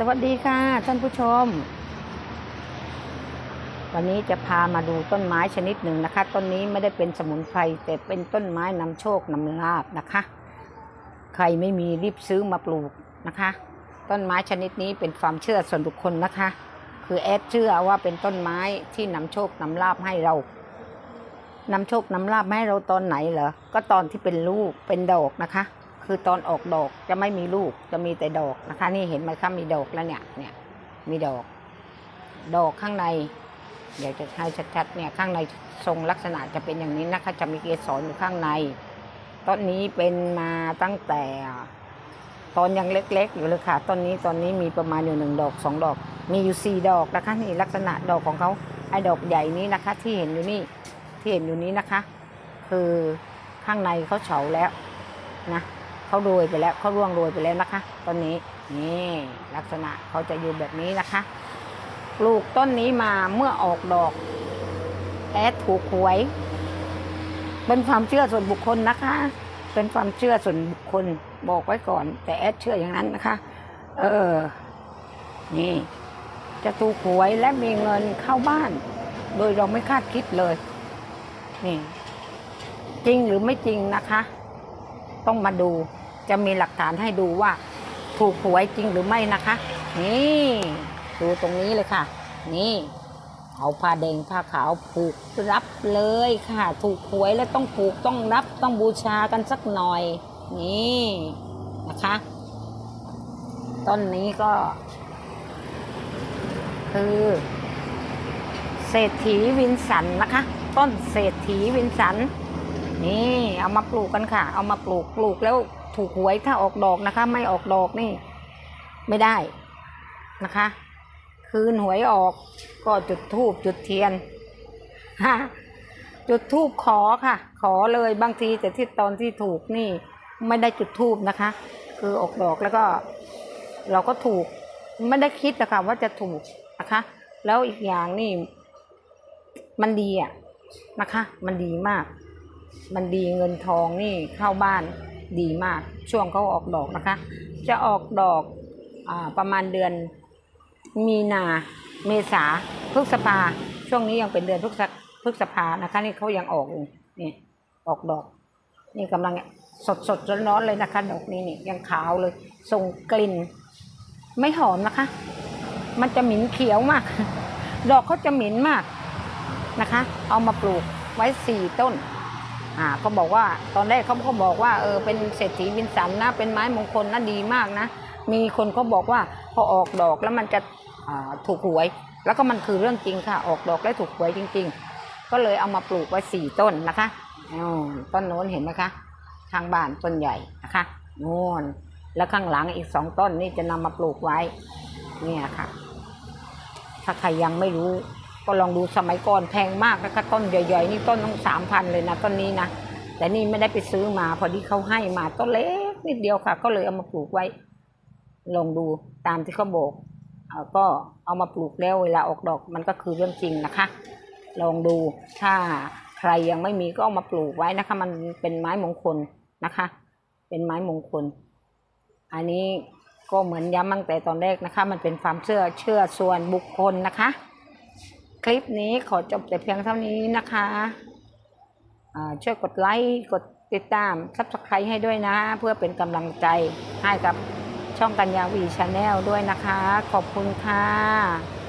สวัสดีค่ะ ท่านผู้ชม วันนี้จะพามาดูต้นไม้ชนิดหนึ่งนะคะ ต้นนี้ไม่ได้เป็นสมุนไพรแต่เป็นต้นไม้นำโชคนำลาบนะคะ ใครไม่มีรีบซื้อมาปลูกนะคะ ต้นไม้ชนิดนี้เป็นความเชื่อส่วนบุคคลนะคะ คือแอดเชื่อว่าเป็นต้นไม้ที่นำโชคนำลาบให้เรานำโชคนำลาบให้เราตอนไหนเหรอก็ตอนที่เป็นลูกเป็นดอกนะคะ คือตอนออกดอกจะไม่มีลูกจะมีแต่ดอกนะคะ นี่เห็นไหมคะมีดอกแล้วเนี่ยเนี่ยมีดอก ดอกข้างใน เดี๋ยวจะให้ชัดๆเนี่ยข้างในทรงลักษณะจะเป็นอย่างนี้นะคะ จะมีเกสรอยู่ข้างในต้นนี้เป็นมาตั้งแต่ตอนยังเล็ก ๆ อยู่เลยค่ะต้นนี้ตอนนี้มีประมาณอยู่หนึ่งดอกสองดอก มีอยู่สี่ดอกนะคะ นี่ลักษณะดอกของเขาไอ้ดอกใหญ่นี้นะคะ ที่เห็นอยู่นี่ที่เห็นอยู่นี้นะคะ คือข้างในเขาเฉาแล้วนะ เขาโรยไปแล้วเขาร่วงโรยไปแล้วนะคะ ต้นนี้นี่ลักษณะเขาจะอยู่แบบนี้นะคะ ปลูกต้นนี้มาเมื่อออกดอกแอดถูกหวย เป็นความเชื่อส่วนบุคคลนะคะ เป็นความเชื่อส่วนบุคคลบอกไว้ก่อน แต่แอดเชื่ออย่างนั้นนะคะ เออ นี่ จะถูกหวยและมีเงินเข้าบ้าน โดยเราไม่คาดคิดเลย นี่ จริงหรือไม่จริงนะคะ ต้องมาดู จะมีหลักฐานให้ดูว่า ถูกหวยจริงหรือไม่นะคะ นี่ดูตรงนี้เลยค่ะ นี่ เอาผ้าแดงผ้าขาวผูกรับเลยค่ะ ถูกหวยแล้วต้องผูกต้องรับต้องบูชากันสักหน่อย นี่นะคะต้นนี้ก็ คือเศรษฐีวินสันนะคะ ต้นเศรษฐีวินสันนี่เอามาปลูกกันค่ะ เอามาปลูกปลูกแล้ว ถูกหวยถ้าออกดอกนะคะ ไม่ออกดอกนี่ ไม่ได้นะคะ คืนหวยออกก็จุดธูปจุดเทียนจุดธูปขอค่ะ ขอเลยบางทีแต่ที่ตอนที่ถูกนี่ ไม่ได้จุดธูปนะคะ คือออกดอกแล้วก็ เราก็ถูกไม่ได้คิดนะคะว่าจะถูกนะคะ แล้วอีกอย่างนี่ มันดีอะนะคะ มันดีมาก มันดีเงินทองนี่เข้าบ้าน ดีมาก ช่วงเขาออกดอกนะคะ จะออกดอกอประมาณเดือนมีนาเมษาพฤษภาช่วงนี้ยังเป็นเดือนพฤษพฤษภานะคะนี่เขายังออกอยู่นี่ออกดอก นี่กำลังสดสดร้อนๆเลยนะคะดอกนี้นี่ยังขาวเลยส่งกลิ่น ไม่หอมนะคะ มันจะหมิ่นเขียวมาก ดอกเขาจะหมิ่นมากนะคะ เอามาปลูกไว้สี่ต้น อ่าเขาบอกว่าตอนแรกเขาก็บอกว่าเออเป็นเศรษฐีวินสันนะเป็นไม้มงคลนะดีมากนะ มีคนเขาบอกว่าพอออกดอกแล้วมันจะถูกหวย แล้วก็มันคือเรื่องจริงค่ะ ออกดอกแล้วถูกหวยจริง ๆ ก็เลยเอามาปลูกไว้สี่ต้นนะคะต้นโน้นเห็นไหมคะทางบ้านต้นใหญ่นะคะโน่นแล้วข้างหลังอีกสองต้นนี่จะนำมาปลูกไว้เนี่ยค่ะ ถ้าใครยังไม่รู้ ก็ลองดูสมัยก่อนแพงมากนะคะต้นใหญ่ๆนี่ต้นต้องสามพันเลยนะต้นนี้นะแต่นี่ไม่ได้ไปซื้อมา พอดีเขาให้มาต้นเล็กนิดเดียวค่ะ ก็เลยเอามาปลูกไว้ ลองดูตามที่เขาบอกอก็เอามาปลูกแล้วเวลาออกดอกมันก็คือเรื่องจริงนะคะ ลองดูถ้าใครยังไม่มีก็เอามาปลูกไว้นะคะ มันเป็นไม้มงคลนะคะ เป็นไม้มงคล อันนี้ก็เหมือนย้ำตั้งแต่ตอนแรกนะคะ มันเป็นความเชื่อเชื่อส่วนบุคคลนะคะ คลิปนี้ขอจบแต่เพียงเท่านี้นะคะช่วยกดไลค์ กดติดตามซับสไครต์ให้ด้วยนะ เพื่อเป็นกำลังใจให้กับช่องกัญญาวีชาแนลด้วยนะคะ ขอบคุณค่ะ